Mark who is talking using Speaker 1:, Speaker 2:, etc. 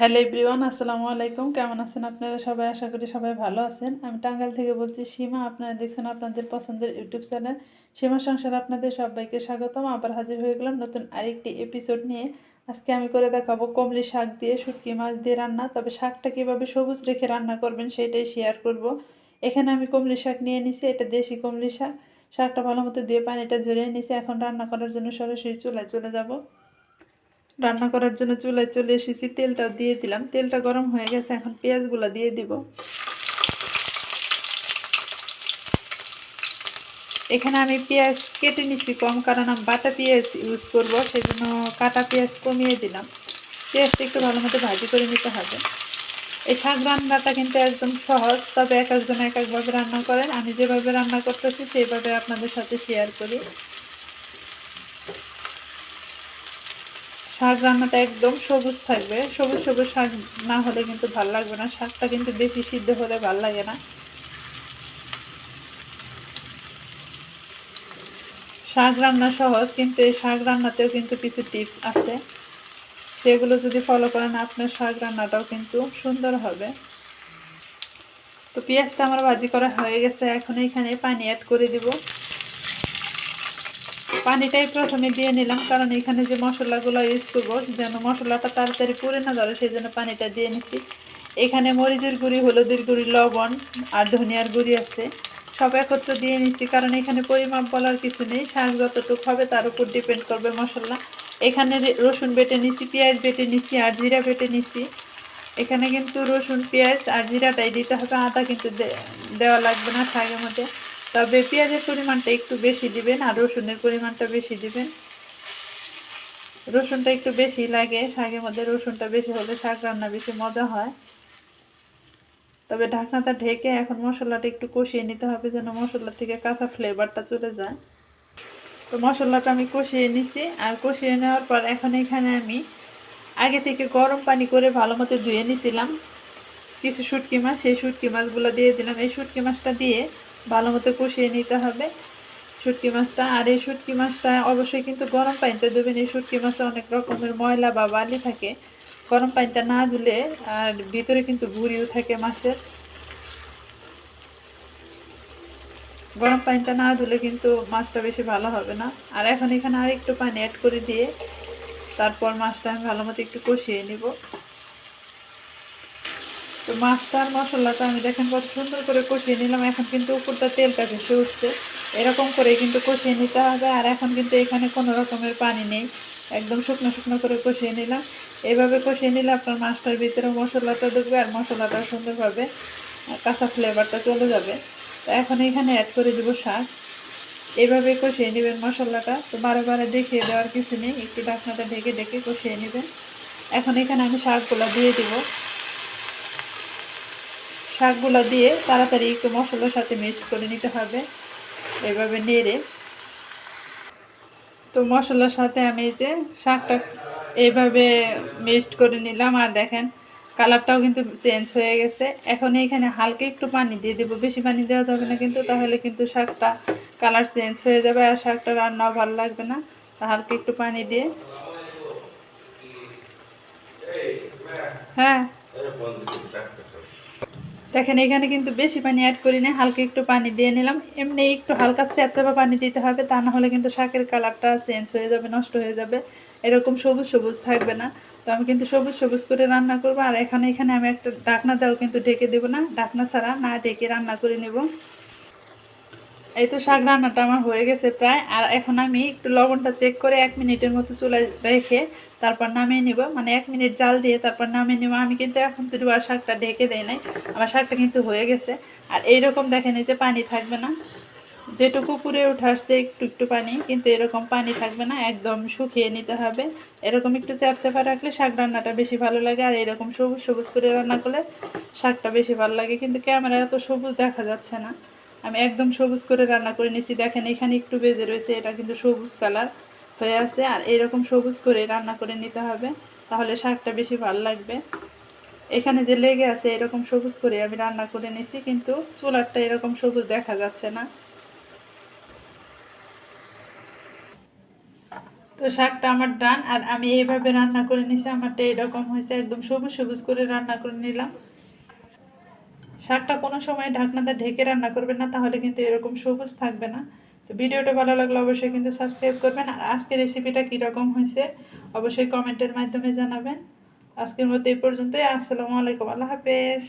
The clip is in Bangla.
Speaker 1: হ্যালো এভরিওয়ান, আসসালামু আলাইকুম। কেমন আছেন আপনারা সবাই? আশা করি সবাই ভালো আছেন। আমি টাঙ্গাইল থেকে বলছি, সীমা, আপনারা দেখছেন আপনাদের পছন্দের ইউটিউব চ্যানেল। সীমা সংসার আপনাদের সবাইকে স্বাগতম। আবার হাজির হয়ে গেলাম নতুন আরেকটি এপিসোড নিয়ে। আজকে আমি করে দেখাবো কমলি শাক দিয়ে শুটকি মাছ দিয়ে রান্না। তবে শাকটা কীভাবে সবুজ রেখে রান্না করবেন সেটাই শেয়ার করব। এখানে আমি কমলি শাক নিয়ে নিছি, এটা দেশি কমলি শাক। শাকটা ভালো মতো দিয়ে পানিটা ঝরিয়ে নিছি। এখন রান্না করার জন্য সরাসরি চুলায় চলে যাব। রান্না করার জন্য চুলায় চলে এসেছি তেলটা দিয়ে দিলাম। তেলটা গরম হয়ে গেছে, এখন পেঁয়াজগুলো দিয়ে দিব। এখানে আমি পেঁয়াজ কেটে নিচ্ছি কম, কারণ আমি বাটা পেঁয়াজ ইউজ করব সেই জন্য কাটা পেঁয়াজ কমিয়ে দিলাম। পেঁয়াজটা একটু ভালো মতো ভাজি করে নিতে হবে। এই শাক রান্নাটা কিন্তু একদম সহজ, তবে এক একজন এক একভাবে রান্না করেন। আমি যেভাবে রান্না করতেছি, সেইভাবে আপনাদের সাথে শেয়ার করি। শাক রান্নাটা একদম সবুজ থাকবে। সবুজ সবুজ শাক না হলে কিন্তু ভালো লাগবে না। শাকটা কিন্তু বেশি সিদ্ধ হলে ভালো লাগে না। শাক রান্না সহজ, কিন্তু এই শাক রান্নাতেও কিন্তু কিছু টিপস আছে। সেগুলো যদি ফলো করেন, আপনার শাক রান্নাটাও কিন্তু সুন্দর হবে। তো পেঁয়াজটা আমার ভাজি করা হয়ে গেছে। এখন এখানে পানি অ্যাড করে দিব। পানিটাই প্রথমে দিয়ে নিলাম, কারণ এখানে যে মশলাগুলো ইউজ করব, যেন মশলাটা তাড়াতাড়ি পুড়ে না ধরে সেই জন্য পানিটা দিয়ে নিচ্ছি। এখানে মরিচের গুঁড়ি, হলুদের গুঁড়ি, লবণ আর ধনিয়ার গুঁড়ি আছে। সব একত্র দিয়ে নিচ্ছি, কারণ এখানে পরিমাপ বলার কিছু নেই। শাক যতটুকু হবে, তার উপর ডিপেন্ড করবে মশলা। এখানে রসুন বেটে নিচ্ছি, পেঁয়াজ বেটে নিচ্ছি আর জিরা বেটে নিচ্ছি। এখানে কিন্তু রসুন, পেঁয়াজ আর জিরাটাই দিতে হবে, আদা কিন্তু দেওয়া লাগবে না শাকের মধ্যে। তবে পেঁয়াজের পরিমাণটা একটু বেশি দিবেন আর রসুনের পরিমাণটা বেশি দিবেন। রসুনটা একটু বেশি লাগে, শাকের মধ্যে রসুনটা বেশি হলে শাক রান্না বেশি মজা হয়। তবে ঢাকনাটা ঢেকে এখন মশলাটা একটু কষিয়ে নিতে হবে যেন মশলা থেকে কাঁচা ফ্লেভারটা চলে যায়। তো মশলাটা আমি কষিয়ে নিছি আর কষিয়ে নেওয়ার পর এখন এখানে আমি আগে থেকে গরম পানি করে ভালো মতো ধুয়ে নিছিলাম। কিছু শুটকি মাছ, সেই শুটকি মাছগুলো দিয়ে দিলাম। এই শুটকি মাছটা দিয়ে ভালো মতো কষিয়ে নিতে হবে। শুটকি মাছটা, আর এই শুটকি মাছটা অবশ্যই কিন্তু গরম পানিতে দেবেন এই শুটকি মাছে অনেক রকমের ময়লা বা বালি থাকে। গরম পানিটা না ধুলে, আর ভিতরে কিন্তু গুড়িও থাকে মাছের। গরম পানিটা না ধুলে কিন্তু মাছটা বেশি ভালো হবে না। আর এখন এখানে আর একটু পানি অ্যাড করে দিয়ে তারপর মাছটা আমি ভালো মতো একটু কষিয়ে নিব। তো মাছটা আর মশলাটা আমি দেখেন কত সুন্দর করে কষিয়ে নিলাম। এখন কিন্তু উপরটা তেলটা ভেসে উঠছে। এরকম করে কিন্তু কষিয়ে নিতে হবে। আর এখন কিন্তু এখানে কোনো রকমের পানি নেই। একদম শুকনো শুকনো করে কষিয়ে নিলাম। এইভাবে কষিয়ে নিলে আপনার মাছটার ভিতরে মশলাটা ঢুকবে আর মশলাটা সুন্দরভাবে কাঁচা ফ্লেভারটা চলে যাবে। তো এখন এখানে অ্যাড করে দেবো শাক। এভাবে কষিয়ে নেবেন মশলাটা। তো বারে বারে দেখিয়ে দেওয়ার কিছু নেই। একটু ডাকনাটা ঢেকে ঢেকে কষিয়ে নেবেন। এখন এখানে আমি শাকগুলো দিয়ে দিব। শাকগুলো দিয়ে তাড়াতাড়ি একটু মশলার সাথে মিক্সড করে নিতে হবে। এভাবে নেড়ে। তো মশলার সাথে আমি যে শাকটা এইভাবে মিক্সড করে নিলাম। আর দেখেন, কালারটাও কিন্তু চেঞ্জ হয়ে গেছে। এখন এইখানে হালকা একটু পানি দিয়ে দেবো। বেশি পানি দেওয়া যাবে না কিন্তু, তাহলে কিন্তু শাকটা কালার চেঞ্জ হয়ে যাবে আর শাকটা রান্নাও ভালো লাগবে না। হালকা একটু পানি দিয়ে। হ্যাঁ। দেখেন, এখানে কিন্তু বেশি পানি অ্যাড করি না হালকা একটু পানি দিয়ে নিলাম। এমনি একটু হালকা স্যাপচাপা পানি দিতে হবে, তা না হলে কিন্তু শাকের কালারটা চেঞ্জ হয়ে যাবে, নষ্ট হয়ে যাবে। এরকম সবুজ সবুজ থাকবে না। তো আমি কিন্তু সবুজ সবুজ করে রান্না করব, আর এখানে এখানে আমি একটা ডাকনা দেওয়া কিন্তু ঢেকে দেবো না ডাকনা ছাড়া না ঢেকে রান্না করে নেব। এই তো শাক রান্নাটা আমার হয়ে গেছে প্রায়, আর এখন আমি একটু লবণটা চেক করে এক মিনিটের মতো চুলায় রেখে তারপর নামিয়ে নিব। মানে এক মিনিট জাল দিয়ে তারপর নামিয়ে নিব। আমি কিন্তু এখন তো আর শাকটা ঢেকে দেয় নাই। আমার শাকটা কিন্তু হয়ে গেছে। আর এইরকম দেখেন এই যে পানি থাকবে না। যেটুকু পুরে উঠে আসছে একটু একটু পানি। কিন্তু এরকম পানি থাকবে না। একদম শুকিয়ে নিতে হবে। এরকম একটু চ্যাপচ্যাপা রাখলে শাক রান্নাটা বেশি ভালো লাগে। আর এরকম সবুজ সবুজ করে রান্না করলে শাকটা বেশি ভালো লাগে। কিন্তু ক্যামেরা এত সবুজ দেখা যাচ্ছে না। আমি একদম সবুজ করে রান্না করে নিয়েছি দেখেন এখানে একটু বেজে রয়েছে। এটা কিন্তু সবুজ কালার। হয়ে আছে। আর এরকম সবুজ করে রান্না করে নিতে হবে, তাহলে শাকটা বেশি ভালো লাগবে। এখানে যে লেগে আছে এরকম সবুজ করে আমি রান্না করে নিছি, কিন্তু চুলারটা এরকম সবুজ দেখা যাচ্ছে না। তো শাকটা আমার ডান, আর আমি এইভাবে রান্না করে নিছি, আমারটা এরকম হয়েছে, একদম সবুজ সবুজ করে রান্না করে নিলাম। শাকটা কোনো সময় ঢাকনাতে ঢেকে রান্না করবেন না, তাহলে কিন্তু এরকম সবুজ থাকবে না। তো ভিডিওটা ভালো লাগলে অবশ্যই কিন্তু সাবস্ক্রাইব করবেন। আর আজকের রেসিপিটা কীরকম হয়েছে, অবশ্যই কমেন্টের মাধ্যমে জানাবেন। আজকের মধ্যে এই পর্যন্তই। আসসালামু আলাইকুম। আল্লাহ হাফেজ।